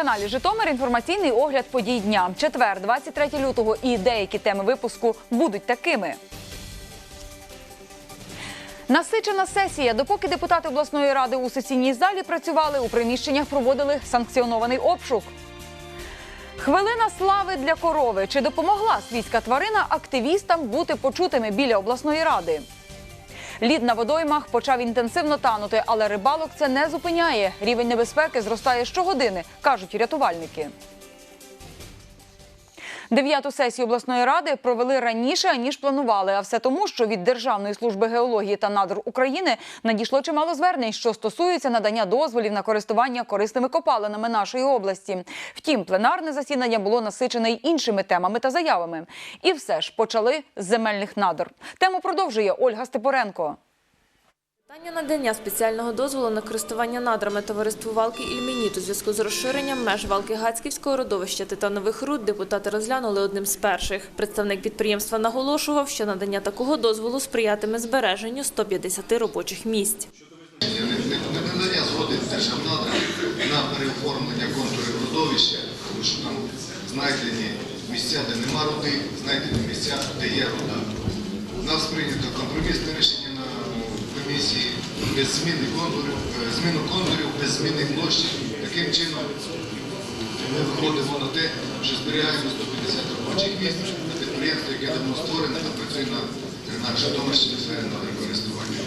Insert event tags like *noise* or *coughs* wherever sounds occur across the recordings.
телеканалі Житомир інформаційний огляд подій дня. Четвер, 23 лютого, і деякі теми випуску будуть такими. Насичена сесія. Допоки депутати обласної ради у сесійній залі працювали, у приміщеннях проводили санкціонований обшук. Хвилина слави для корови. Чи допомогла свійська тварина активістам бути почутими біля обласної ради? Лід на водоймах почав інтенсивно танути, але рибалок це не зупиняє. Рівень небезпеки зростає щогодини, кажуть рятувальники. Дев'яту сесію обласної ради провели раніше ніж планували. А все тому, що від Державної служби геології та надр України надійшло чимало звернень, що стосуються надання дозволів на користування корисними копалинами нашої області. Втім, пленарне засідання було насичене й іншими темами та заявами. І все ж почали з земельних надр. Тему продовжує Ольга Степоренко. Питання надання спеціального дозволу на користування надрами товариству Валки Ільменіт у зв'язку з розширенням меж Валки Гацьківського родовища титанових руд депутати розглянули одним з перших. Представник підприємства наголошував, що надання такого дозволу сприятиме збереженню 150 робочих місць. Надання згоди державнадра на переоформлення контурів родовища, тому що там знайдені місця, де нема руди, знайдені місця, де є руда. У нас прийнято компромісне рішення комісії без зміни контурів, е, зміну контурів, без зміни площі. Таким чином ми виходимо на те, що зберігаємо 150 робочих місць на підприємство, яке давно створене та працює на на Житомирщині сфері на надрокористування.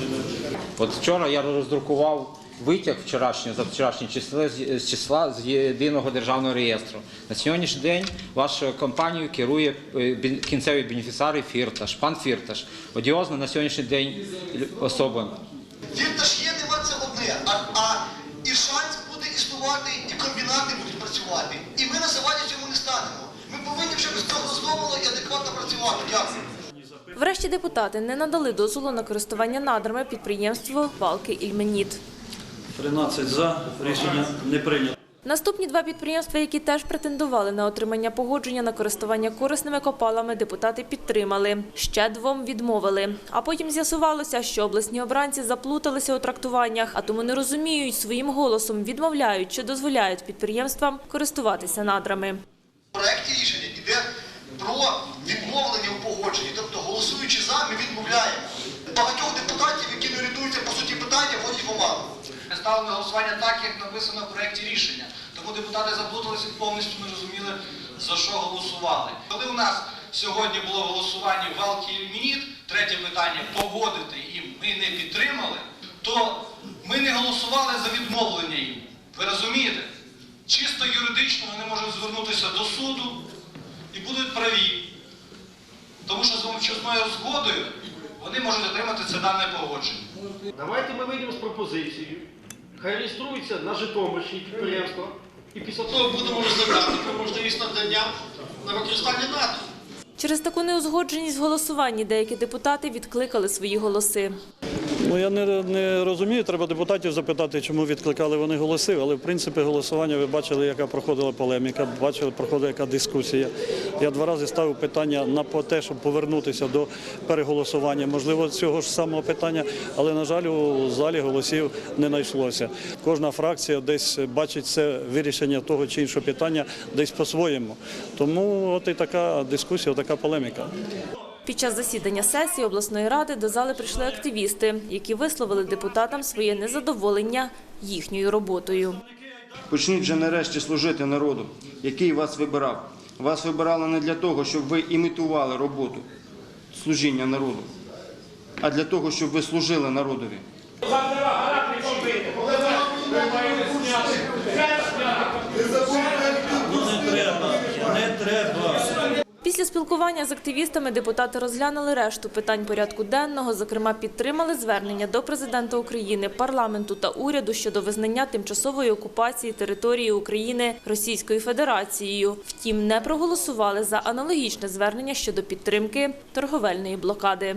От вчора я роздрукував витяг вчорашнього за вчорашнє число з числа з єдиного державного реєстру. На сьогоднішній день вашою компанією керує е, кінцевий бенефіціар Фірташ, пан Фірташ. Одіозна на сьогоднішній день особа. Вірташ є, нема це одне, а, а і шанс буде існувати, і комбінати будуть працювати. І ми на заваді цьому не станемо. Ми повинні вже бездоглосовано і адекватно працювати. Дякую. Врешті депутати не надали дозволу на користування надрами підприємству Валки Ільменіт. 13 за. Рішення не прийнято. Наступні два підприємства, які теж претендували на отримання погодження на користування корисними копалами, депутати підтримали. Ще двом відмовили. А потім з'ясувалося, що обласні обранці заплуталися у трактуваннях, а тому не розуміють своїм голосом, відмовляють чи дозволяють підприємствам користуватися надрами. В проєкті рішення йде про відмовлення у погодженні. Тобто, голосуючи за, ми відмовляємо. Багатьох депутатів, які не орієнтуються по суті питання, вводять в оману. Ставили на голосування так, як написано в проєкті рішення. Тому депутати заплуталися і повністю не розуміли, за що голосували. Коли у нас сьогодні було голосування Валки і третє питання погодити їм ми не підтримали, то ми не голосували за відмовлення їм. Ви розумієте? Чисто юридично вони можуть звернутися до суду і будуть праві. Тому що з мовчазною згодою вони можуть отримати це дане погодження. Давайте ми вийдемо з пропозицією. Хай реєструється на Житомирщині підприємство. І після того будемо розглядати про можливість надання на використання НАТО. Через таку неузгодженість в голосуванні деякі депутати відкликали свої голоси. Ну я не, не розумію. Треба депутатів запитати, чому відкликали вони голоси. Але в принципі голосування ви бачили, яка проходила полеміка, бачили, проходила яка дискусія. Я два рази ставив питання на те, щоб повернутися до переголосування. Можливо, цього ж самого питання, але на жаль, у залі голосів не знайшлося. Кожна фракція десь бачить це вирішення того чи іншого питання десь по-своєму. Тому от і така дискусія, така полеміка. Під час засідання сесії обласної ради до зали прийшли активісти, які висловили депутатам своє незадоволення їхньою роботою. Почніть вже нарешті служити народу, який вас вибирав. Вас вибирали не для того, щоб ви імітували роботу служіння народу, а для того, щоб ви служили народові. Не треба, не треба. Після спілкування з активістами депутати розглянули решту питань порядку денного. Зокрема, підтримали звернення до президента України, парламенту та уряду щодо визнання тимчасової окупації території України Російською Федерацією. Втім, не проголосували за аналогічне звернення щодо підтримки торговельної блокади.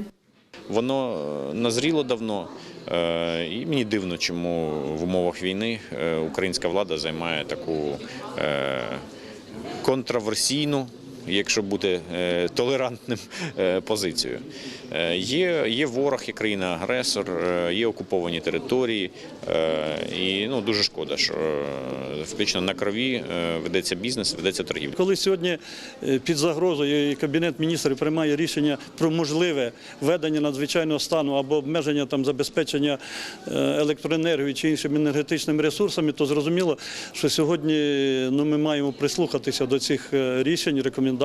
Воно е, назріло давно, е, і мені дивно, чому в умовах війни е, українська влада займає таку контраверсійну якщо бути е, толерантним е, позицією. Е, Є, є ворог, є країна-агресор, є окуповані території, і ну, дуже шкода, що фактично на крові ведеться бізнес, ведеться торгівля. Коли сьогодні під загрозою Кабінет міністрів приймає рішення про можливе введення надзвичайного стану або обмеження там забезпечення е, електроенергією чи іншими енергетичними ресурсами, то зрозуміло, що сьогодні ну, ми маємо прислухатися до цих рішень, рекомендацій,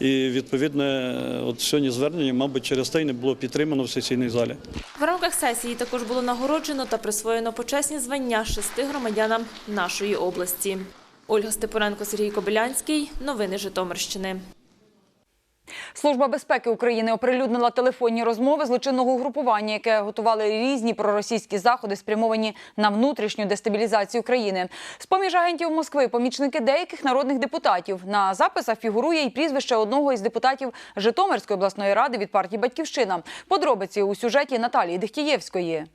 і відповідне, от сьогодні звернення, мабуть, через те й не було підтримано в сесійній залі. В рамках сесії також було нагороджено та присвоєно почесні звання шести громадянам нашої області. Ольга Степоренко, Сергій Кобилянський. Новини Житомирщини. Служба безпеки України оприлюднила телефонні розмови злочинного угрупування, яке готували різні проросійські заходи, спрямовані на внутрішню дестабілізацію країни. З поміж агентів Москви помічники деяких народних депутатів. На записах фігурує і прізвище одного із депутатів Житомирської обласної ради від партії Батьківщина. Подробиці у сюжеті Наталії Дехтієвської.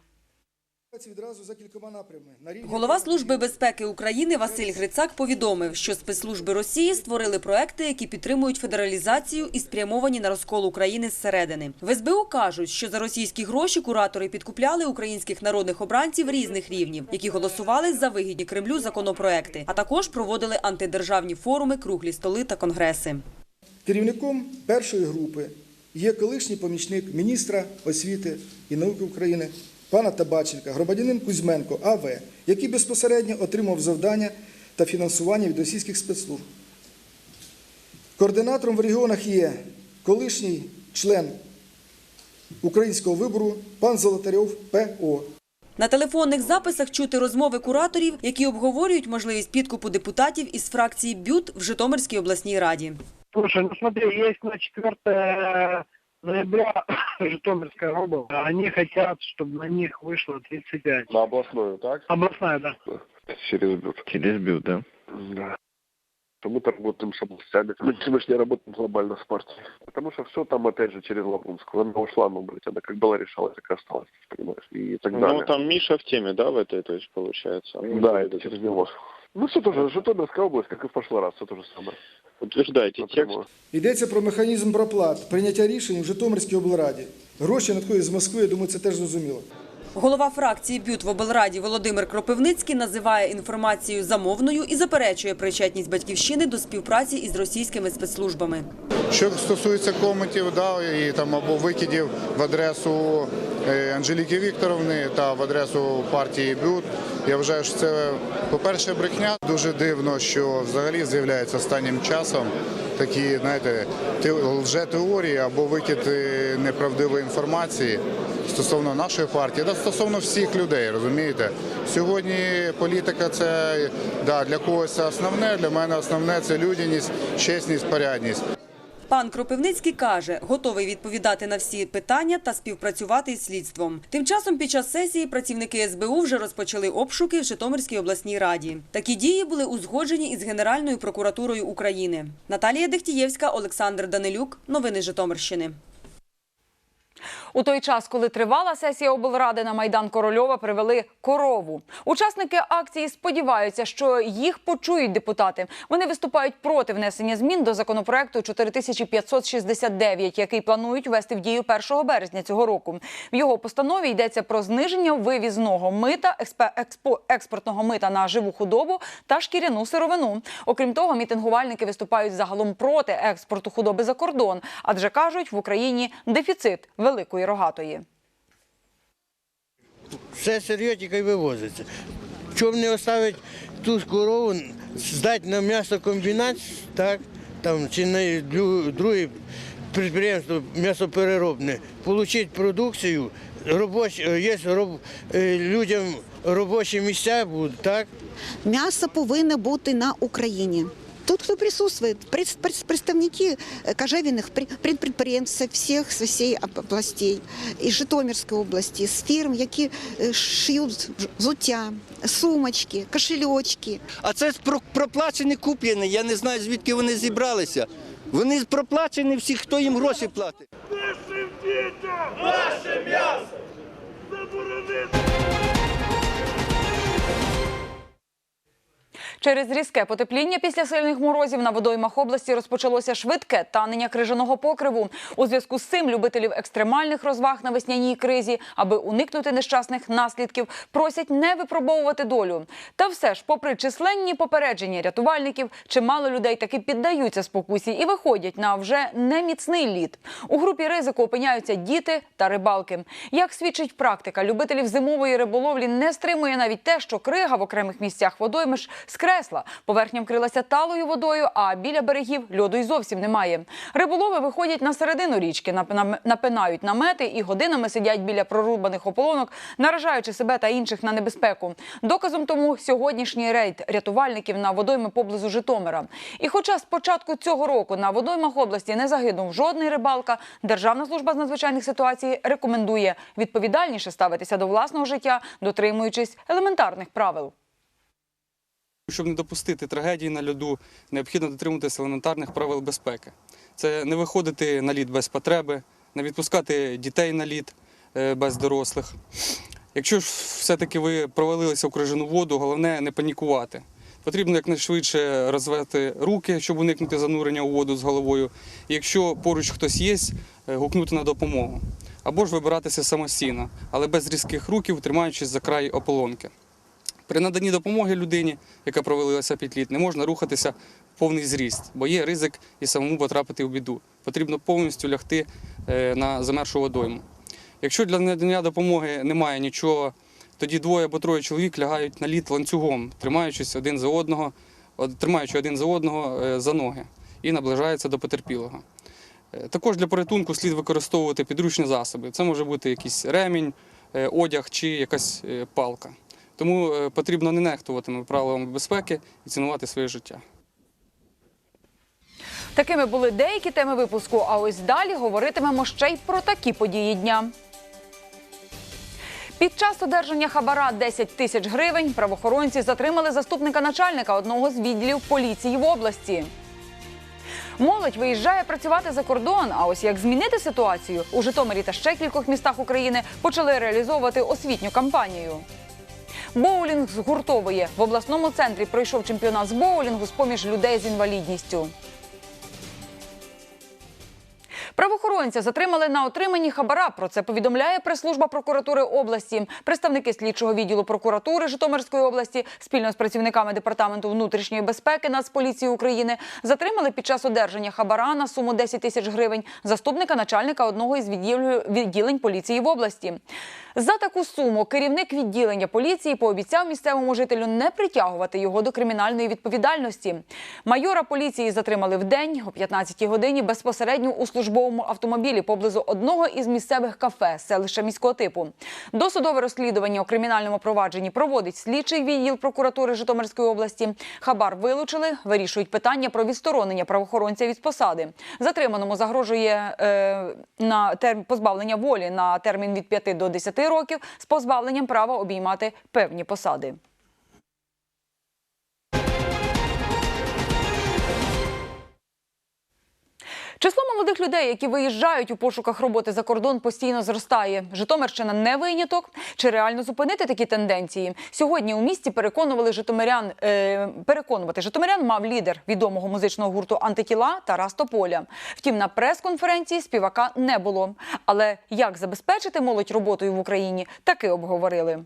Відразу за кількома напрямами. На рівні Голова Служби безпеки України Василь Грицак повідомив, що спецслужби Росії створили проекти, які підтримують федералізацію і спрямовані на розкол України зсередини. В СБУ кажуть, що за російські гроші куратори підкупляли українських народних обранців різних рівнів, які голосували за вигідні Кремлю законопроекти, а також проводили антидержавні форуми, круглі столи та конгреси. Керівником першої групи є колишній помічник міністра освіти і науки України пана Табаченка, громадянин Кузьменко АВ, який безпосередньо отримав завдання та фінансування від російських спецслужб. Координатором в регіонах є колишній член українського вибору пан Золотарьов ПО. На телефонних записах чути розмови кураторів, які обговорюють можливість підкупу депутатів із фракції БЮТ в Житомирській обласній раді. Слушай, ну смотри, есть на 4 ноября Житомирская *coughs* область. Они хотят, чтобы на них вышло 35. На областную, так? Областная, да. Через БЮТ. Через БЮТ, да? Да. Мы-то работаем с областями. Мы, мы не работаем глобально с партией. Потому что все там, опять же, через Лапунскую. Она ушла, ну, блядь, она как была решалась, так и осталась, понимаешь, и так далее. Ну, там Миша в теме, да, в этой, то есть, получается? Да, это через него. Ну, все тоже, Житомирская область, как и в прошлый раз, все то же самое. Утверждайте текст. Йдеться про механізм проплат, прийняття рішень в Житомирській облраді. Гроші надходять з Москви, я думаю, це теж зрозуміло. Голова фракції БЮТ в облраді Володимир Кропивницький називає інформацію замовною і заперечує причетність батьківщини до співпраці із російськими спецслужбами. Що стосується коментів, да, і там або викидів в адресу Анжеліки Вікторовни та в адресу партії БЮТ, я вважаю, що це, по-перше, брехня. Дуже дивно, що взагалі з'являється останнім часом такі, знаєте, те- лжетеорії або викид е, неправдивої інформації стосовно нашої партії, та стосовно всіх людей, розумієте? Сьогодні політика це да, для когось основне, для мене основне це людяність, чесність, порядність. Пан Кропивницький каже, готовий відповідати на всі питання та співпрацювати із слідством. Тим часом під час сесії працівники СБУ вже розпочали обшуки в Житомирській обласній раді. Такі дії були узгоджені із Генеральною прокуратурою України. Наталія Дехтієвська, Олександр Данилюк. Новини Житомирщини. У той час, коли тривала сесія облради на майдан Корольова, привели корову. Учасники акції сподіваються, що їх почують депутати. Вони виступають проти внесення змін до законопроекту 4569, який планують ввести в дію 1 березня цього року. В його постанові йдеться про зниження вивізного мита, експортного мита на живу худобу та шкіряну сировину. Окрім того, мітингувальники виступають загалом проти експорту худоби за кордон, адже кажуть, в Україні дефіцит великої рогатої. Все серйотіка і вивозиться. Чому не оставить ту корову, здати на м'ясокомбінат, так, там, чи на друге підприємство м'ясопереробне, отримати продукцію, робоч, є роб, е, людям робочі місця будуть, так? М'ясо повинно бути на Україні. Тут хто присутствує, Пред- пред- представники е, кожевінних при- предприємств всіх областей, із Житомирської області, з фірм, які шиють взуття, сумочки, кошельочки. А це проплачені куплені. Я не знаю, звідки вони зібралися. Вони проплачені всі, хто їм гроші платить. Наше м'ясо! Заборонити! Через різке потепління після сильних морозів на водоймах області розпочалося швидке танення крижаного покриву. У зв'язку з цим любителів екстремальних розваг на весняній кризі, аби уникнути нещасних наслідків, просять не випробовувати долю. Та все ж, попри численні попередження рятувальників, чимало людей таки піддаються спокусі і виходять на вже неміцний лід. У групі ризику опиняються діти та рибалки. Як свідчить практика, любителів зимової риболовлі не стримує навіть те, що крига в окремих місцях водоймиш скресла. Поверхня вкрилася талою водою, а біля берегів льоду й зовсім немає. Риболови виходять на середину річки, напинають намети і годинами сидять біля прорубаних ополонок, наражаючи себе та інших на небезпеку. Доказом тому сьогоднішній рейд рятувальників на водойми поблизу Житомира. І хоча з початку цього року на водоймах області не загинув жодний рибалка, Державна служба з надзвичайних ситуацій рекомендує відповідальніше ставитися до власного життя, дотримуючись елементарних правил. Щоб не допустити трагедії на льоду, необхідно дотримуватися елементарних правил безпеки. Це не виходити на лід без потреби, не відпускати дітей на лід е, без дорослих. Якщо ж все-таки ви провалилися в крижану воду, головне не панікувати. Потрібно якнайшвидше розвести руки, щоб уникнути занурення у воду з головою. Якщо поруч хтось є, е, гукнути на допомогу. Або ж вибиратися самостійно, але без різких руків, тримаючись за край ополонки. При наданні допомоги людині, яка провалилася під лід, не можна рухатися в повний зріст, бо є ризик і самому потрапити в біду. Потрібно повністю лягти е, на замершу водойму. Якщо для надання допомоги немає нічого, тоді двоє або троє чоловік лягають на лід ланцюгом, тримаючись один за одного, тримаючи один за одного е, за ноги і наближаються до потерпілого. Е, Також для порятунку слід використовувати підручні засоби. Це може бути якийсь ремінь, одяг чи якась палка. Тому е, потрібно не нехтувати правилами безпеки і цінувати своє життя. Такими були деякі теми випуску. А ось далі говоритимемо ще й про такі події дня. Під час одержання хабара 10 тисяч гривень правоохоронці затримали заступника начальника одного з відділів поліції в області. Молодь виїжджає працювати за кордон. А ось як змінити ситуацію у Житомирі та ще кількох містах України почали реалізовувати освітню кампанію. Боулінг згуртовує в обласному центрі. Пройшов чемпіонат з боулінгу з поміж людей з інвалідністю. Правоохоронця затримали на отриманні хабара. Про це повідомляє прес-служба прокуратури області. Представники слідчого відділу прокуратури Житомирської області спільно з працівниками департаменту внутрішньої безпеки Нацполіції України затримали під час одержання хабара на суму 10 тисяч гривень заступника начальника одного із відділ- відділень поліції в області. За таку суму керівник відділення поліції пообіцяв місцевому жителю не притягувати його до кримінальної відповідальності. Майора поліції затримали в день о 15-й годині безпосередньо у службовому автомобілі поблизу одного із місцевих кафе селища міського типу. Досудове розслідування у кримінальному провадженні проводить слідчий відділ прокуратури Житомирської області. Хабар вилучили, вирішують питання про відсторонення правоохоронця від посади. Затриманому загрожує е, на термін позбавлення волі на термін від 5 до 10 років з позбавленням права обіймати певні посади. Число молодих людей, які виїжджають у пошуках роботи за кордон, постійно зростає. Житомирщина не виняток. Чи реально зупинити такі тенденції? Сьогодні у місті переконували житомирян. Е, переконувати житомирян мав лідер відомого музичного гурту Антитіла Тарас Тополя. Втім, на прес-конференції співака не було. Але як забезпечити молодь роботою в Україні, таки обговорили.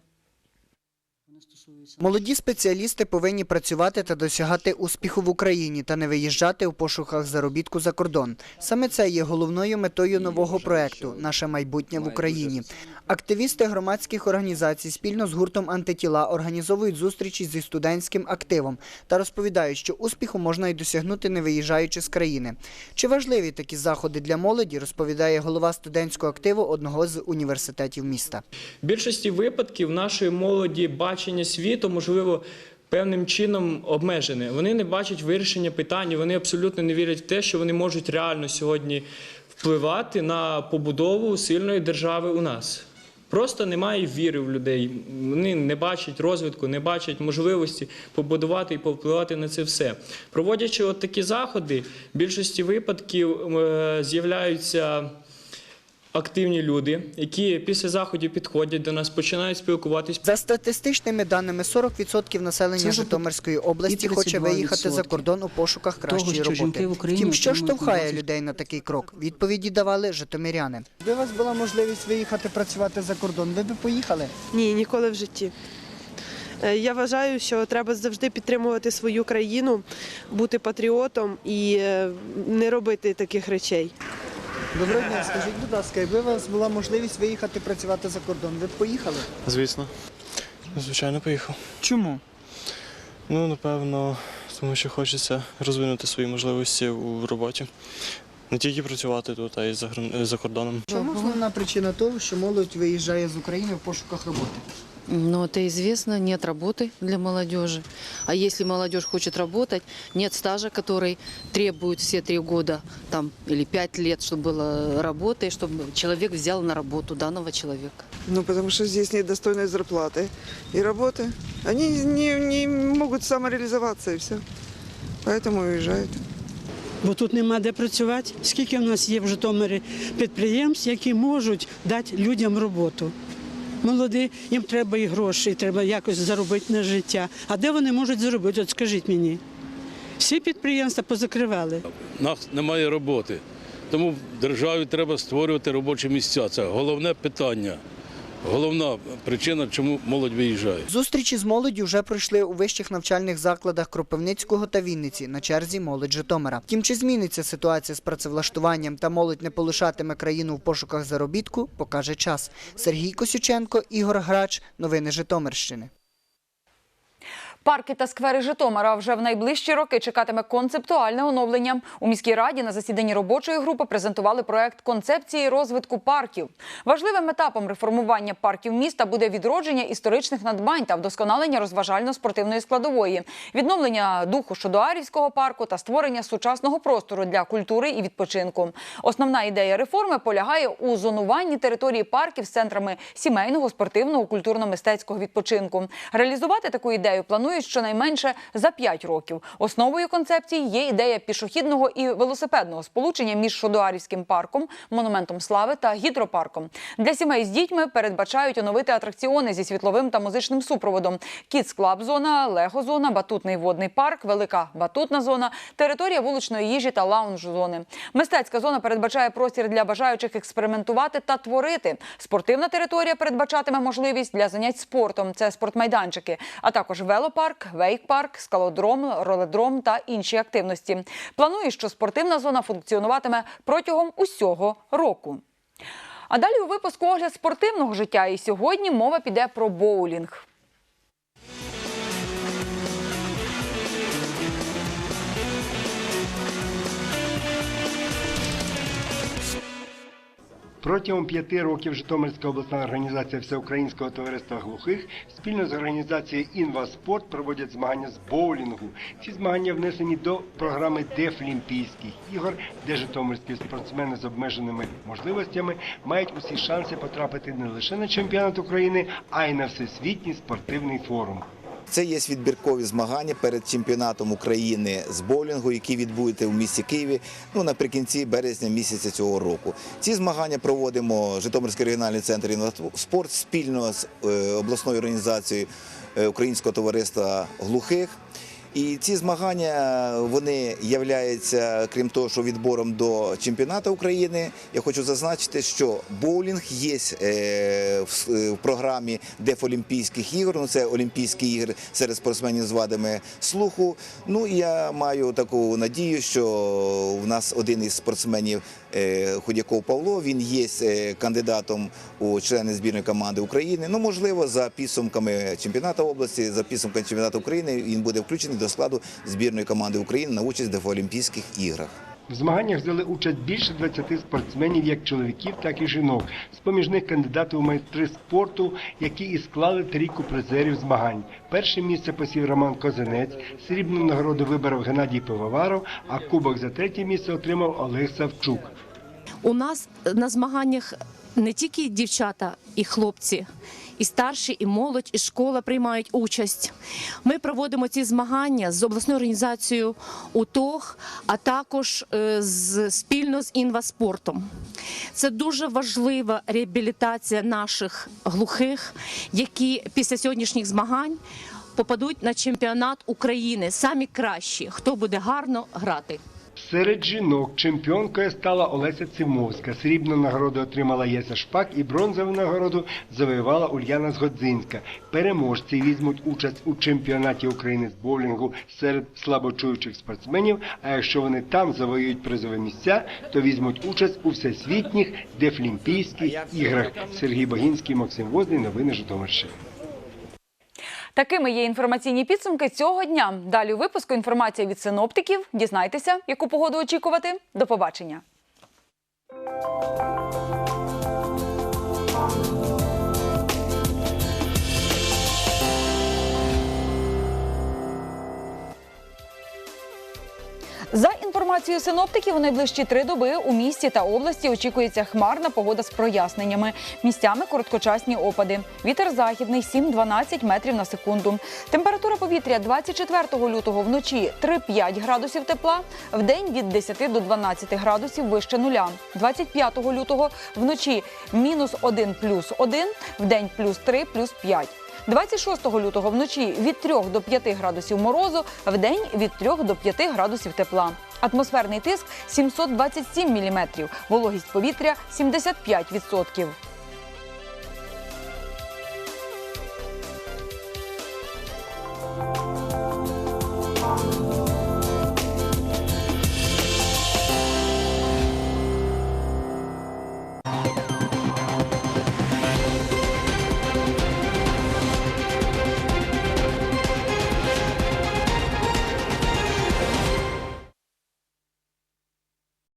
Молоді спеціалісти повинні працювати та досягати успіху в Україні та не виїжджати у пошуках заробітку за кордон. Саме це є головною метою нового проекту Наше майбутнє в Україні. Активісти громадських організацій спільно з гуртом антитіла організовують зустрічі зі студентським активом та розповідають, що успіху можна й досягнути, не виїжджаючи з країни. Чи важливі такі заходи для молоді, розповідає голова студентського активу одного з університетів міста. В більшості випадків нашої молоді бачення світу можливо. Певним чином обмежене. Вони не бачать вирішення питань, вони абсолютно не вірять в те, що вони можуть реально сьогодні впливати на побудову сильної держави у нас. Просто немає віри в людей. Вони не бачать розвитку, не бачать можливості побудувати і повпливати на це все. Проводячи от такі заходи, в більшості випадків е, з'являються активні люди, які після заходів підходять до нас, починають спілкуватись. За статистичними даними, 40% населення Це Житомирської області хоче виїхати за кордон у пошуках кращої що жінки роботи. в Україні Втім, що штовхає людей на такий крок? Відповіді давали житомиряни. Якби у вас була можливість виїхати працювати за кордон, ви б поїхали? Ні, ніколи в житті. Е, Я вважаю, що треба завжди підтримувати свою країну, бути патріотом і е, не робити таких речей. Доброго дня, скажіть, будь ласка, якби у вас була можливість виїхати працювати за кордон, ви б поїхали? Звісно. Звичайно, поїхав. Чому? Ну, напевно, тому що хочеться розвинути свої можливості у роботі. Не тільки працювати тут, а й за, за кордоном. Чому основна причина того, що молодь виїжджає з України в пошуках роботи? Ну, это известно, нет работы для молодежи. А если молодежь хочет работать, нет стажа, который требует все три года там, или пять лет, чтобы была работа, и чтобы человек взял на работу данного человека. Ну, потому что здесь нет достойной зарплаты и работы. Они не, не могут самореализоваться и все. Поэтому уезжают. Бо тут нема де працювати. Скільки в нас є в Житомирі підприємств, які можуть дати людям роботу. Молоді, їм треба і гроші, і треба якось заробити на життя. А де вони можуть заробити? От скажіть мені. Всі підприємства позакривали. У нас немає роботи. Тому державі треба створювати робочі місця. Це головне питання, головна причина, чому молодь виїжджає. Зустрічі з молоддю вже пройшли у вищих навчальних закладах Кропивницького та Вінниці на черзі молодь Житомира. Тим чи зміниться ситуація з працевлаштуванням та молодь не полишатиме країну в пошуках заробітку, покаже час. Сергій Косюченко, Ігор Грач. Новини Житомирщини. Парки та сквери Житомира вже в найближчі роки чекатиме концептуальне оновлення. У міській раді на засіданні робочої групи презентували проект концепції розвитку парків. Важливим етапом реформування парків міста буде відродження історичних надбань та вдосконалення розважально-спортивної складової, відновлення духу Шодоарівського парку та створення сучасного простору для культури і відпочинку. Основна ідея реформи полягає у зонуванні території парків з центрами сімейного, спортивного, культурно-мистецького відпочинку. Реалізувати таку ідею планують щонайменше за 5 років. Основою концепції є ідея пішохідного і велосипедного сполучення між Шодоарівським парком, монументом слави та гідропарком. Для сімей з дітьми передбачають оновити атракціони зі світловим та музичним супроводом: Kids Club зона, Лего зона, батутний водний парк, велика батутна зона, територія вуличної їжі та лаунж зони. Мистецька зона передбачає простір для бажаючих експериментувати та творити. Спортивна територія передбачатиме можливість для занять спортом. Це спортмайданчики, а також велопарк, вейк-парк, скалодром, роледром та інші активності. Планує, що спортивна зона функціонуватиме протягом усього року. А далі у випуску огляд спортивного життя. І сьогодні мова піде про боулінг. Протягом п'яти років Житомирська обласна організація Всеукраїнського товариства глухих спільно з організацією «Інваспорт» проводять змагання з боулінгу. Ці змагання внесені до програми Дефлімпійських ігор, де житомирські спортсмени з обмеженими можливостями мають усі шанси потрапити не лише на чемпіонат України, а й на всесвітній спортивний форум. Це є відбіркові змагання перед чемпіонатом України з боулінгу, які відбудете у місті Києві ну, наприкінці березня місяця цього року. Ці змагання проводимо Житомирський регіональний центр «Спорт» спільно з е, обласною організацією е, Українського товариства глухих. І ці змагання вони являються, крім того, що відбором до чемпіонату України. Я хочу зазначити, що боулінг є е, в, е, програмі Дефолімпійських ігор. Ну це Олімпійські ігри серед спортсменів з вадами слуху. Ну і я маю таку надію, що в нас один із спортсменів е, Худяков Павло. Він є е, кандидатом у члени збірної команди України. Ну можливо, за підсумками чемпіонату області, за підсумками чемпіонату України він буде включений до складу збірної команди України на участь в Олімпійських іграх. В змаганнях взяли участь більше 20 спортсменів, як чоловіків, так і жінок. З-поміж них кандидати у майстри спорту, які і склали трійку призерів змагань. Перше місце посів Роман Козинець, срібну нагороду виборов Геннадій Пивоваров, а кубок за третє місце отримав Олег Савчук. У нас на змаганнях не тільки дівчата і хлопці, і старші, і молодь, і школа приймають участь. Ми проводимо ці змагання з обласною організацією УТОГ, а також е, спільно з інваспортом. Це дуже важлива реабілітація наших глухих, які після сьогоднішніх змагань попадуть на чемпіонат України. Самі кращі, хто буде гарно грати. Серед жінок чемпіонкою стала Олеся Цимовська. Срібну нагороду отримала Єся Шпак і бронзову нагороду завоювала Ульяна Згодзинська. Переможці візьмуть участь у чемпіонаті України з боулінгу серед слабочуючих спортсменів. А якщо вони там завоюють призові місця, то візьмуть участь у всесвітніх дефлімпійських іграх. Сергій Богінський, Максим Возний. Новини Житомирщини. Такими є інформаційні підсумки цього дня. Далі у випуску інформація від синоптиків. Дізнайтеся, яку погоду очікувати. До побачення. За інформацією синоптиків, у найближчі три доби у місті та області очікується хмарна погода з проясненнями. Місцями короткочасні опади. Вітер західний 7-12 метрів на секунду. Температура повітря 24 лютого вночі 3-5 градусів тепла, в день від 10 до 12 градусів вище нуля. 25 лютого вночі мінус 1 плюс 1, в день плюс 3 плюс 5. 26 лютого вночі від 3 до 5 градусів морозу, в день від 3 до 5 градусів тепла. Атмосферний тиск 727 міліметрів, вологість повітря 75%.